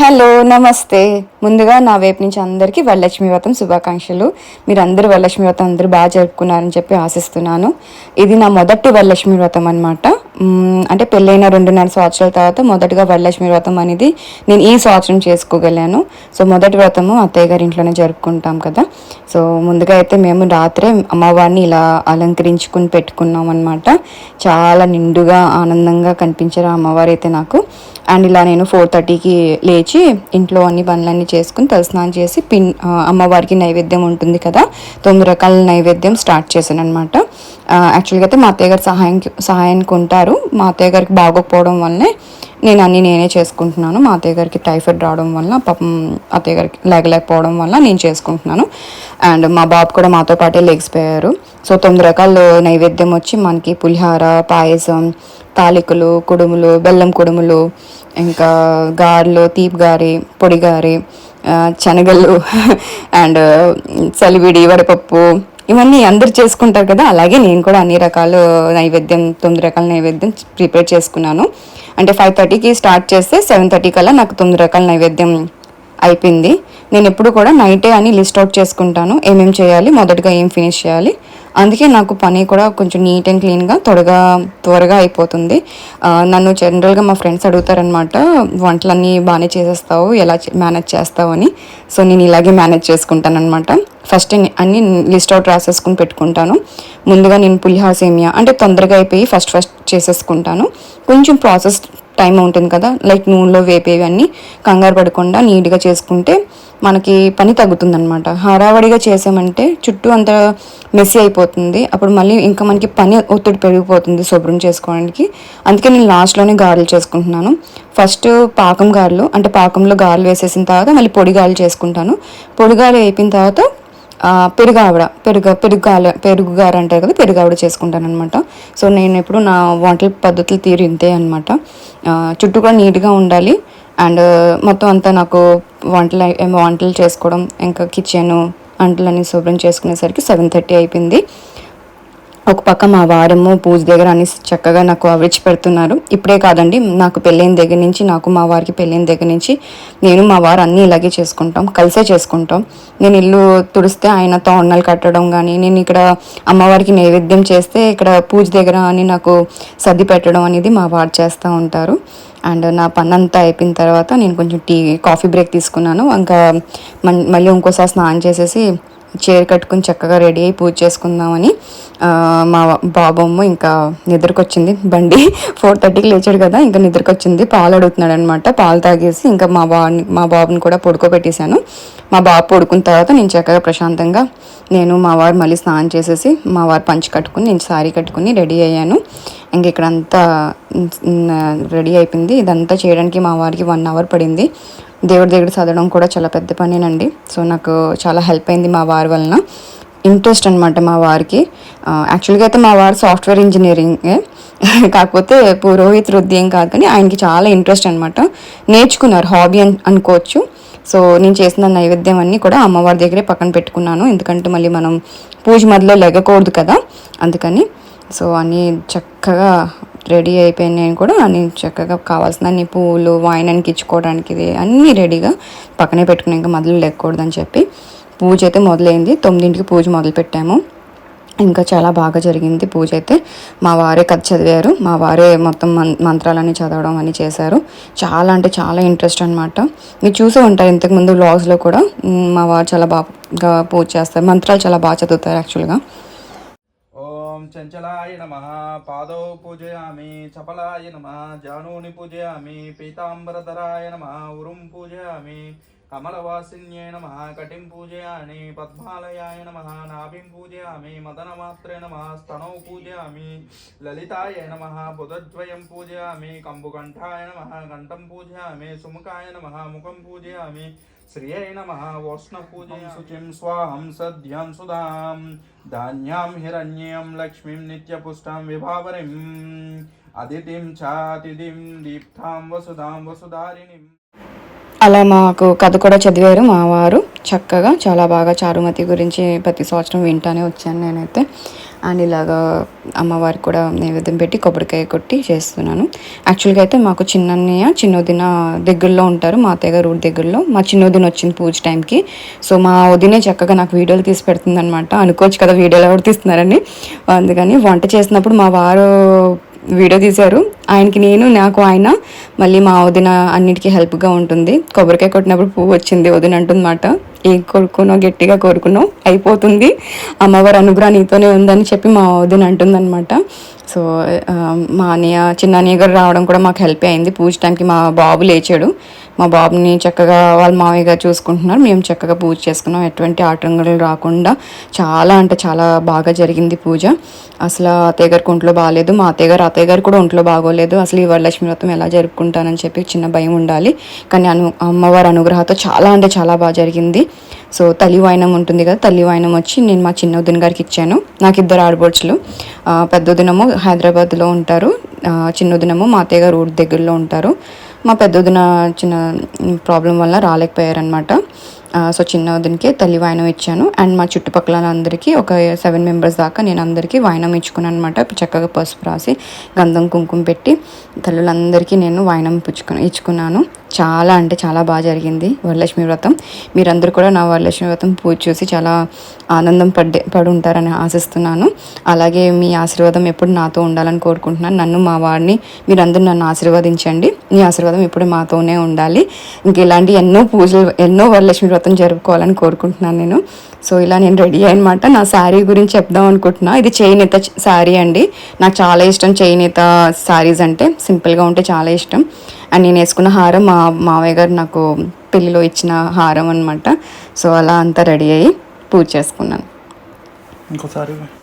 Hello నమస్తే. ముందుగా నా వైపు నుంచి అందరికీ వరలక్ష్మి వ్రతం శుభాకాంక్షలు. మీరు అందరూ వరలక్ష్మి వ్రతం అందరూ బాగా జరుపుకున్నారని చెప్పి ఆశిస్తున్నాను. ఇది నా మొదటి వరలక్ష్మి వ్రతం అనమాట అంటే పెళ్ళైన రెండున్నర సంవత్సరాల తర్వాత మొదటగా వరలక్ష్మి వ్రతం అనేది నేను ఈ సంవత్సరం చేసుకోగలను సో మొదటి వ్రతము అత్తయ్య గారి ఇంట్లోనే జరుపుకుంటాం కదా. సో ముందుగా అయితే మేము రాత్రే అమ్మవారిని ఇలా అలంకరించుకుని పెట్టుకున్నాం అనమాట చాలా నిండుగా ఆనందంగా కనిపించారు ఆ అమ్మవారు అయితే నాకు. అండ్ ఇలా నేను ఫోర్ థర్టీకి లేచి ఇంట్లో అన్ని పనులన్నీ చేసుకుని తలస్నానం చేసి పిన్ అమ్మవారికి నైవేద్యం ఉంటుంది కదా. తొమ్మిది రకాల నైవేద్యం స్టార్ట్ చేశాను అనమాట యాక్చువల్గా అయితే మా అత్తయ్య గారు సహాయం సహాయానికి ఉంటారు మా అత్తయ్య గారికి బాగోకపోవడం వల్లనే నేను అన్నీ నేనే చేసుకుంటున్నాను. మా అత్తయ్య గారికి టైఫాయిడ్ రావడం వల్ల పాపం అత్తయ్య గారికి లేగలేకపోవడం వల్ల నేను చేసుకుంటున్నాను. అండ్ మా బాబు కూడా మాతో పాటే లెగిసిపోయారు సో తొమ్మిది రకాల నైవేద్యం వచ్చి మనకి పులిహార పాయసం తాలికలు కుడుములు బెల్లం కుడుములు ఇంకా గారెలు తీపి గారి పొడి గారి శనగలు అండ్ చలివిడి వడపప్పు ఇవన్నీ అందరు చేసుకుంటారు కదా అలాగే నేను కూడా అన్ని రకాల నైవేద్యం తొమ్మిది రకాల నైవేద్యం ప్రిపేర్ చేసుకున్నాను. అంటే ఫైవ్ థర్టీకి స్టార్ట్ చేస్తే సెవెన్ థర్టీ కల్లా నాకు తొమ్మిది రకాల నైవేద్యం అయిపోయింది. నేను ఎప్పుడు కూడా నైటే అని లిస్ట్ అవుట్ చేసుకుంటాను ఏమేమి చేయాలి మొదటగా ఏం ఫినిష్ చేయాలి. అందుకే నాకు పని కూడా కొంచెం నీట్ అండ్ క్లీన్గా త్వరగా త్వరగా అయిపోతుంది. నన్ను జనరల్గా మా ఫ్రెండ్స్ అడుగుతారనమాట వంటలన్నీ బాగానే చేసేస్తావు ఎలా మేనేజ్ చేస్తావు అని. సో నేను ఇలాగే మేనేజ్ చేసుకుంటానమాట ఫస్ట్ అన్ని లిస్ట్ అవుట్ రాసేసుకుని పెట్టుకుంటాను. ముందుగా నేను పులిహార సేమియా అంటే తొందరగా అయిపోయి ఫస్ట్ ఫస్ట్ చేసేసుకుంటాను. కొంచెం ప్రాసెస్ టైం ఉంటుంది కదా లైక్ నూనెలో వేపేవన్నీ కంగారు పడకుండా నీట్గా చేసుకుంటే మనకి పని తగ్గుతుందనమాట హడావడిగా చేసామంటే చుట్టూ అంత మెస్సీ అయిపోతుంది. అప్పుడు మళ్ళీ ఇంకా మనకి పని ఒత్తిడి పెరిగిపోతుంది శుభ్రం చేసుకోవడానికి. అందుకే నేను లాస్ట్లోనే గారెలు చేసుకుంటున్నాను. ఫస్ట్ పాకం గారెలు అంటే పాకంలో గారెలు వేసేసిన తర్వాత మళ్ళీ పొడి గారెలు చేసుకుంటాను. పొడి గారెలు అయిపోయిన తర్వాత పెరుగావిడ పెరుగు ఆవిడ పెరుగు పెరుగు పెరుగు గారు అంటారు కదా పెరుగు ఆవిడ చేసుకుంటాను అనమాట సో నేను ఎప్పుడు నా వంటల పద్ధతులు తీరు ఇంతే అనమాట చుట్టూ కూడా నీట్గా ఉండాలి. అండ్ మొత్తం అంతా నాకు వంటలు వంటలు చేసుకోవడం ఇంకా కిచెన్ వంటలన్నీ శుభ్రం చేసుకునేసరికి సెవెన్ థర్టీ అయిపోయింది. ఒక పక్క మా వారము పూజ దగ్గర అన్ని చక్కగా నాకు అవిచ్చి పెడుతున్నారు. ఇప్పుడే కాదండి నాకు పెళ్ళైన దగ్గర నుంచి నాకు మా వారికి పెళ్ళైన దగ్గర నుంచి నేను మా వారు అన్నీ ఇలాగే చేసుకుంటాం కలిసే చేసుకుంటాం. నేను ఇల్లు తుడిస్తే ఆయన తోరణాలు కట్టడం కానీ నేను ఇక్కడ అమ్మవారికి నైవేద్యం చేస్తే ఇక్కడ పూజ దగ్గర అని నాకు సర్ది పెట్టడం అనేది మా వారు చేస్తూ ఉంటారు. అండ్ నా పని అంతా అయిపోయిన తర్వాత నేను కొంచెం టీ కాఫీ బ్రేక్ తీసుకున్నాను. ఇంకా మళ్ళీ ఇంకోసారి స్నానం చేసేసి చీర కట్టుకుని చక్కగా రెడీ అయ్యి పూజ చేసుకుందామని మా బాబమ్మ ఇంకా నిద్రకొచ్చింది. బండి ఫోర్ థర్టీకి లేచాడు కదా ఇంకా నిద్రకొచ్చింది. పాలు అడుగుతున్నాడు అనమాట పాలు తాగేసి ఇంకా మా బాబుని మా బాబుని కూడా పడుకోబెట్టేశాను. మా బాబు పడుకున్న తర్వాత నేను చక్కగా ప్రశాంతంగా నేను మా వారు మళ్ళీ స్నానం చేసేసి మా వారు పంచి కట్టుకుని నేను శారీ కట్టుకుని రెడీ అయ్యాను. ఇంక ఇక్కడ అంతా రెడీ అయిపోయింది. ఇదంతా చేయడానికి మా వారికి వన్ అవర్ పడింది. దేవుడి దగ్గర చదవడం కూడా చాలా పెద్ద పనేనండి. సో నాకు చాలా హెల్ప్ అయింది మా వారి వలన. ఇంట్రెస్ట్ అనమాట మా వారికి. యాక్చువల్గా అయితే మా వారు సాఫ్ట్వేర్ ఇంజనీరింగే. కాకపోతే పురోహిత్ వృద్ధి ఏం కాదు కానీ ఆయనకి చాలా ఇంట్రెస్ట్ అనమాట నేర్చుకున్నారు హాబీ అని అనుకోవచ్చు. సో నేను చేసిన నైవేద్యం అన్నీ కూడా అమ్మవారి దగ్గరే పక్కన పెట్టుకున్నాను. ఎందుకంటే మళ్ళీ మనం పూజ మధ్యలో లెగకూడదు కదా. అందుకని సో అన్నీ చక్కగా రెడీ అయిపోయినాయి కూడా అన్ని చక్కగా కావాల్సిన అన్ని పూలు వాయినానికి ఇచ్చుకోవడానికి ఇది అన్నీ రెడీగా పక్కనే పెట్టుకుని ఇంకా మొదలు లేకూడదని చెప్పి పూజ అయితే మొదలైంది. తొమ్మిదింటికి పూజ మొదలు పెట్టాము. ఇంకా చాలా బాగా జరిగింది పూజ అయితే. మా వారే కథ చదివారు. మా వారే మొత్తం మం మంత్రాలన్నీ చదవడం అని చేశారు. చాలా అంటే చాలా ఇంట్రెస్ట్ అనమాట మీరు చూసే ఉంటారు ఇంతకుముందు వ్లాగ్స్లో కూడా. మా వారు చాలా బాగా పూజ చేస్తారు. మంత్రాలు చాలా బాగా చదువుతారు యాక్చువల్గా చంచలాయ నమ. పాదౌ పూజయామి చపలాయ నమ. జానూని పూజయామి పీతాంబరధరాయ నమ. ఉరుం పూజయామి కమలవాసిన్యే నమ కటిం పూజయామి పద్మాలయాయ నమ నాభిం పూజయామి మదనమాత్రే నమ స్తనౌ పూజయామి లలితాయ నమ బుధద్వయం పూజయామి కంబుకంఠాయ నమ కంఠం పూజయామి సుముఖాయ నమ ముఖం పూజయామి శ్రియై నమ వోష్ణపూజం శుచిం స్వాహం సద్యం సుధాం ధాన్యాం హిరణ్యం లక్ష్మీం నిత్యపుష్టాం విభావరిం అదితిం చాతిథిం దీప్తాం వసుధాం వసుధారిణిం అలా మాకు కథ కూడా చదివారు మా వారు. చక్కగా చాలా బాగా చారుమతి గురించి ప్రతి సంవత్సరం వింటానే వచ్చాను నేనైతే. అండ్ ఇలాగా అమ్మవారికి కూడా నైవేద్యం పెట్టి కొబ్బరికాయ కొట్టి చేస్తున్నాను. యాక్చువల్గా అయితే మాకు చిన్నన్నయ్య చిన్నోదిన దగ్గరలో ఉంటారు. మా అత్తయ్య గారు ఊరి దగ్గరలో. మా చిన్నోదిన వచ్చింది పూజ టైంకి. సో మా వదినే చక్కగా నాకు వీడియోలు తీసి పెడుతుంది అనమాట అనుకోవచ్చు కదా వీడియోలు ఎవరు తీస్తున్నారని. అందుకని వంట చేసినప్పుడు మా వారు వీడియో తీశారు. ఆయనకి నేను నాకు ఆయన మళ్ళీ మా వదిన అన్నిటికీ హెల్ప్గా ఉంటుంది. కొబ్బరికాయ కొట్టినప్పుడు పువ్వు వచ్చింది వదిన అంటుందన్నమాట. ఏం కోరుకున్నావు? గట్టిగా కోరుకున్నావు? అయిపోతుంది. అమ్మవారి అనుగ్రహం నీతోనే ఉందని చెప్పి మా వదిన అంటుందన్నమాట. సో మా అన్నయ్య చిన్న అన్నయ్య గారు రావడం కూడా మాకు హెల్ప్ అయింది. పూజ టైంకి మా బాబు లేచాడు. మా బాబుని చక్కగా వాళ్ళ మావయ్యగా గారు చూసుకుంటున్నారు. మేము చక్కగా పూజ చేసుకున్నాం. ఎటువంటి ఆటంకాలు రాకుండా చాలా అంటే చాలా బాగా జరిగింది పూజ. అసలు అత్తయ్య గారికి ఒంట్లో బాగాలేదు. మా అత్తయ్య గారు అత్తయ్య గారు కూడా ఒంట్లో బాగోలేదు. అసలు ఈ వరలక్ష్మి వ్రతం ఎలా జరుపుకుంటానని చెప్పి చిన్న భయం ఉండాలి. కానీ అను అమ్మవారి అనుగ్రహంతో చాలా అంటే చాలా బాగా జరిగింది. సో తల్లి వాయనం ఉంటుంది కదా తల్లి వాయనం వచ్చి నేను మా చిన్న వదిన గారికి ఇచ్చాను. నాకు ఇద్దరు ఆడబోడ్చులు పెద్ద ఉదినము హైదరాబాద్లో ఉంటారు. చిన్న ఉదినము మా అత్తయ్య గారు ఊరి దగ్గరలో ఉంటారు. మా పెద్దదిన చిన్న ప్రాబ్లం వల్ల రాలేకపోయారనమాట సో చిన్న వదినకి తల్లి వాయనం ఇచ్చాను. అండ్ మా చుట్టుపక్కల అందరికీ ఒక సెవెన్ మెంబర్స్ దాకా నేను అందరికీ వాయనం ఇచ్చుకున్నాను అనమాట చక్కగా పసుపు రాసి గంధం కుంకుమ పెట్టి తల్లులందరికీ నేను వాయనం పుచ్చుకుని ఇచ్చుకున్నాను. చాలా అంటే చాలా బాగా జరిగింది వరలక్ష్మి వ్రతం. మీరందరూ కూడా నా వరలక్ష్మి వ్రతం పూజ చూసి చాలా ఆనందం పడ్డే పడి ఉంటారని ఆశిస్తున్నాను. అలాగే మీ ఆశీర్వాదం ఎప్పుడు నాతో ఉండాలని కోరుకుంటున్నాను. నన్ను మా వాడిని మీరందరూ నన్ను ఆశీర్వదించండి. మీ ఆశీర్వాదం ఎప్పుడు మాతోనే ఉండాలి. ఇంక ఇలాంటి ఎన్నో పూజలు ఎన్నో వరలక్ష్మి వ్రతం జరుపుకోవాలని కోరుకుంటున్నాను నేను. సో ఇలా నేను రెడీ అనమాట నా శారీ గురించి చెప్దాం అనుకుంటున్నా. ఇది చేనేత శారీ అండి. నాకు చాలా ఇష్టం చేనేత శారీస్ అంటే. సింపుల్గా ఉంటే చాలా ఇష్టం. అండ్ నేను వేసుకున్న హారం మా మావయ్య గారు నాకు పెళ్ళిలో ఇచ్చిన హారం అనమాట సో అలా అంతా రెడీ అయ్యి పూజ చేసుకున్నాను. ఇంకోసారి